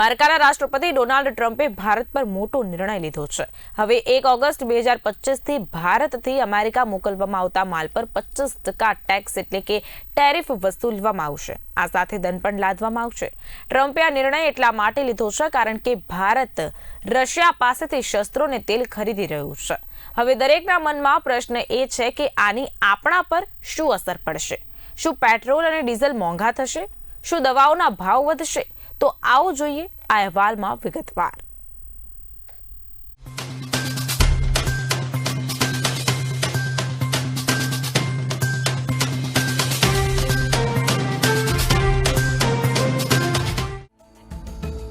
અમેરિકાના રાષ્ટ્રપતિ ડોનાલ્ડ ટ્રમ્પે ભારત પર મોટો નિર્ણય લીધો છે. હવે એક ઓગસ્ટ બે હજાર પચીસથી ભારતથી અમેરિકા મોકલવામાં આવતા માલ પર પચીસ ટકા ટેક્સ એટલે કે ટેરિફ વસૂલવામાં આવશે. આ સાથે દંડ પણ લાદવામાં આવશે. ટ્રમ્પે આ નિર્ણય એટલા માટે લીધો છે કારણ કે ભારત રશિયા પાસેથી શસ્ત્રો અને તેલ ખરીદી રહ્યું છે. હવે દરેકના મનમાં પ્રશ્ન એ છે કે આની આપણા પર શું અસર પડશે? શું પેટ્રોલ અને ડીઝલ મોંઘા થશે? શું દવાઓના ભાવ વધશે? તો આવો જોઈએ આ અહેવાલમાં વિગતવાર.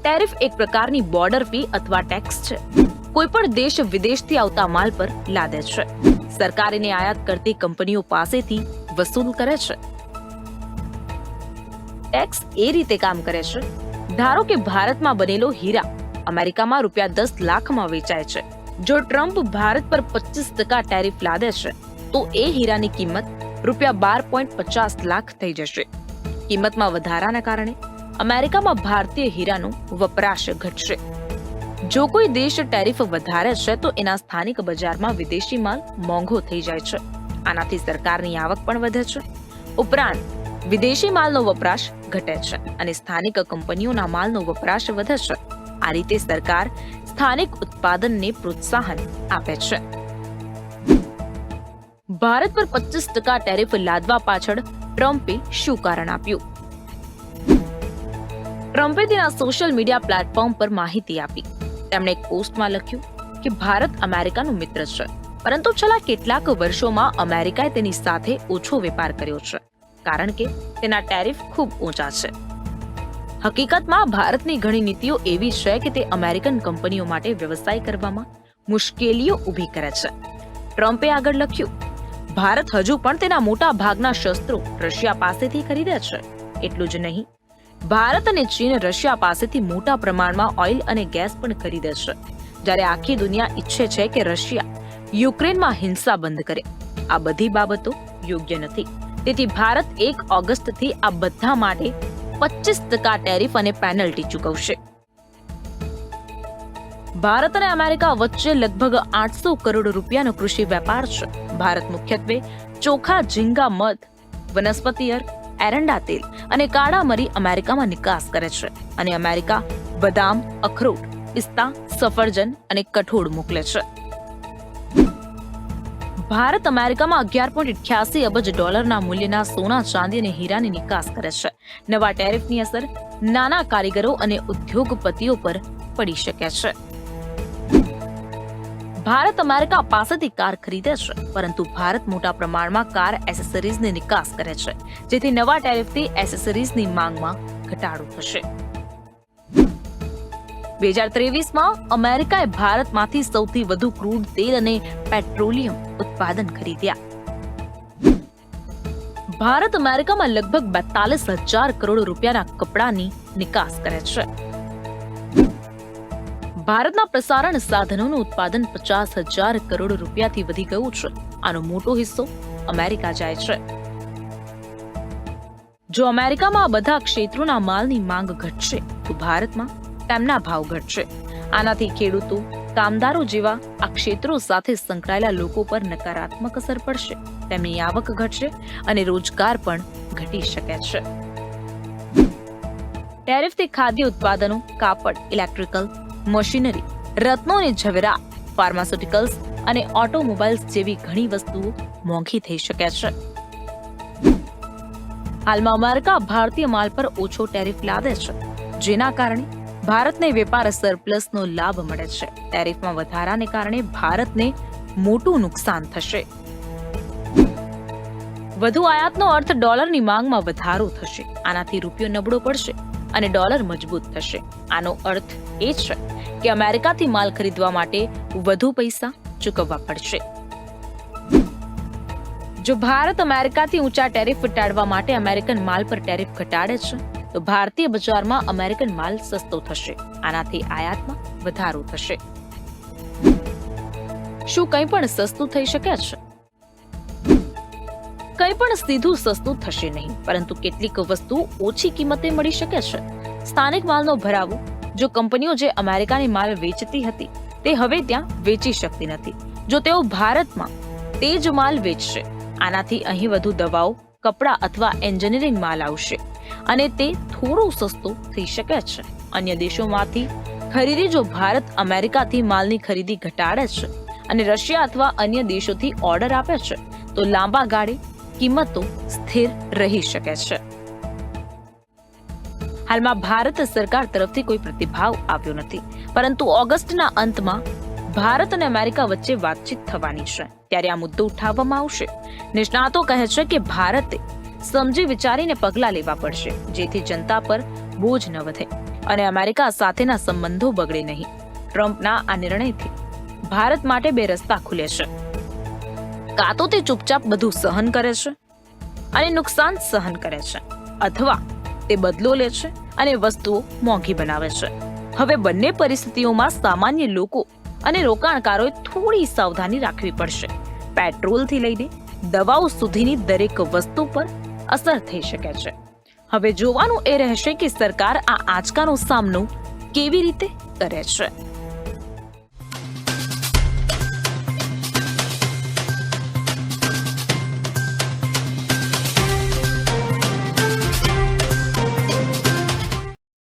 ટેરિફ એક પ્રકારની બોર્ડર ફી અથવા ટેક્સ છે. કોઈ પણ દેશ વિદેશથી આવતા માલ પર લાદે છે. સરકાર એને આયાત કરતી કંપનીઓ પાસેથી વસૂલ કરે છે. ટેક્સ એ રીતે કામ કરે છે ધારો કે ભારતમાં બનેલો હીરા અમેરિકામાં રૂપિયા દસ લાખમાં વેચાય છે. જો ટ્રમ્પ ભારત પર પચીસ ટકા ટેરિફ લાદે છે, તો એ હીરાની કિંમત રૂપિયા બાર પોઈન્ટ પચાસ લાખ થઈ જશે. કિંમતમાં વધારાના કારણે અમેરિકામાં ભારતીય હીરાનો વપરાશ ઘટશે. જો કોઈ દેશ ટેરિફ વધારે છે, તો એના સ્થાનિક બજારમાં વિદેશી માલ મોંઘો થઈ જાય છે. આનાથી સરકારની આવક પણ વધે છે. ઉપરાંત વિદેશી માલનો વપરાશ ઘટે છે અને સ્થાનિક કંપનીઓના માલનો વપરાશ વધે છે. આ રીતે સરકાર સ્થાનિક ઉત્પાદનને પ્રોત્સાહન આપે છે. ભારત પર પચીસ ટકા ટેરિફ લાદવા પાછળ ટ્રમ્પે શું કારણ આપ્યું? ટ્રમ્પે તેના સોશિયલ મીડિયા પ્લેટફોર્મ પર માહિતી આપી. તેમણે એક પોસ્ટમાં લખ્યું કે ભારત અમેરિકાનું મિત્ર છે, પરંતુ છેલ્લા કેટલાક વર્ષોમાં અમેરિકાએ તેની સાથે ઓછો વેપાર કર્યો છે. કારણ કે તેના ટેરિફ ખૂબ ઊંચા છે. હકીકતમાં, ભારતની ઘણી નીતિઓ એવી છે કે તે અમેરિકન કંપનીઓ માટે વ્યવસાય કરવામાં મુશ્કેલીઓ ઊભી કરે છે. ટ્રમ્પે આગળ લખ્યું, ભારત હજુ પણ તેના મોટા ભાગના શસ્ત્રો રશિયા પાસેથી ખરીદે છે. એટલું જ નહીં, ભારત અને ચીન રશિયા પાસેથી મોટા પ્રમાણમાં ઓઇલ અને ગેસ પણ ખરીદે છે. જ્યારે આખી દુનિયા ઈચ્છે છે કે રશિયા યુક્રેનમાં હિંસા બંધ કરે. આ બધી બાબતો યોગ્ય નથી. તેથી ભારત એક ઓગસ્ટથી આ બધા માટે પચીસ ટકા ટેરિફ અને પેનલ્ટી ચૂકવશે. ભારત અને અમેરિકા વચ્ચે લગભગ આઠસો કરોડ રૂપિયાનો કૃષિ વેપાર છે. ભારત મુખ્યત્વે ચોખા, ઝીંગા, મધ, વનસ્પતિ એરંડા તેલ અને કાળા મરી અમેરિકામાં નિકાસ કરે છે અને અમેરિકા બદામ, અખરોટ, પિસ્તા, સફરજન અને કઠોળ મોકલે છે. ભારત અમેરિકામાં અગિયાર પોઈન્ટ અઠ્યાસી અબજ ડોલરના મૂલ્યના સોના, ચાંદી અને હીરાની નિકાસ કરે છે. નવા ટેરિફની અસર નાના કારીગરો અને ઉદ્યોગપતિઓ પર પડી શકે છે. ભારત અમેરિકા પાસેથી કાર ખરીદે છે, પરંતુ ભારત મોટા પ્રમાણમાં કાર એસેસરીઝની નિકાસ કરે છે, જેથી નવા ટેરિફથી એસેસરીઝની માંગમાં ઘટાડો થશે. બે હજાર ત્રેવીસમાં અમેરિકાએ ભારતમાંથી સૌથી વધુ ક્રૂડ તેલ અને પેટ્રોલિયમ ઉત્પાદન ખરીદ્યા. ભારત અમેરિકામાં લગભગ બેતાલીસ હજાર કરોડ રૂપિયાના કપડાની નિકાસ કરે છે. ભારતના પ્રસારણ સાધનોનું ઉત્પાદન પચાસ હજાર કરોડ રૂપિયાથી વધી ગયું છે. આનો મોટો હિસ્સો અમેરિકા જાય છે. જો અમેરિકામાં બધા ક્ષેત્રોના માલની માંગ ઘટશે, તો ભારતમાં તેમના ભાવ ઘટશે. આનાથી ખેડૂતો, કામદારો જેવા આ ક્ષેત્રો સાથે સંકળાયેલા લોકો પર નકારાત્મક અસર પડશે. તેમની આવક ઘટશે અને રોજગાર પણ ઘટી શકે છે. ટેરિફથી ખાદ્ય ઉત્પાદનો, કાપડ, ઇલેક્ટ્રિકલ, મશીનરી, રત્નો અને ઝવેરાત, ફાર્માસ્યુટિકલ્સ અને ઓટોમોબાઈલ્સ જેવી ઘણી વસ્તુઓ મોંઘી થઈ શકે છે. હાલમાં અમેરિકા ભારતીય માલ પર ઓછો ટેરિફ લાદે છે, જેના કારણે ભારતને વેપાર સરપ્લસનો લાભ મળે છે. ટેરિફમાં વધારાને કારણે ભારતને મોટું નુકસાન થશે. વધુ આયાતનો અર્થ ડોલરની માંગમાં વધારો થશે. આનાથી રૂપિયો નબળો પડશે અને ડોલર મજબૂત થશે. આનો અર્થ એ છે કે અમેરિકાથી માલ ખરીદવા માટે વધુ પૈસા ચૂકવવા પડશે. જો ભારત અમેરિકાથી ઊંચા ટેરિફ ઘટાડવા માટે અમેરિકન માલ પર ટેરિફ ઘટાડે છે, તો ભારતીય બજારમાં અમેરિકન માલ સસ્તો થશે. આનાથી આયાતમાં વધારો થશે. શું કંઈ પણ સસ્તું થઈ શકે છે? કંઈ પણ સીધું સસ્તું થશે નહીં, પરંતુ કેટલીક વસ્તુ ઓછી કિંમતે મળી શકે છે. સ્થાનિક માલનો ભરાવો, જો કંપનીઓ જે અમેરિકાની માલ વેચતી હતી, તે હવે ત્યાં વેચી શકતી નથી. જો તેઓ ભારતમાં તે જ માલ વેચશે આનાથી અહીં વધુ દવાઓ, કપડાં અથવા એન્જિનિયરિંગ માલ આવશે અને તે થોડું સસ્તું થઈ શકે છે. અન્ય દેશોમાંથી ખરીદી જો ભારત અમેરિકાથી માલની ખરીદી ઘટાડે છે અને રશિયા અથવા અન્ય દેશોથી ઓર્ડર આપે છે, તો લાંબા ગાળે કિંમતો સ્થિર રહી શકે છે. હાલમાં ભારત સરકાર તરફથી કોઈ પ્રતિભાવ આવ્યો નથી, પરંતુ ઓગસ્ટના અંતમાં ભારત અને અમેરિકા વચ્ચે વાતચીત થવાની છે. ત્યારે આ મુદ્દો ઉઠાવવામાં આવશે. નિષ્ણાતો કહે છે કે ભારતે સમજી વિચારીને પગલાં લેવા પડશે, જેથી જનતા પર બોજ ન વધે અને અમેરિકા સાથેના સંબંધો બગડે નહીં. ટ્રમ્પના આ નિર્ણયથી ભારત માટે બે રસ્તા ખુલે છે. કાં તો તે ચૂપચાપ બધું સહન કરે છે અને નુકસાન સહન કરે છે, અથવા તે બદલો લે છે અને વસ્તુઓ મોંઘી બનાવે છે. હવે બંને પરિસ્થિતિઓમાં સામાન્ય લોકો અને રોકાણકારોએ થોડી સાવધાની રાખવી પડશે. પેટ્રોલથી લઈને દવાઓ સુધીની દરેક વસ્તુ પર અસર થઈ શકે છે. હવે જોવાનું એ રહેશે કે સરકાર આ આંચકાનો સામનો કેવી રીતે કરે છે.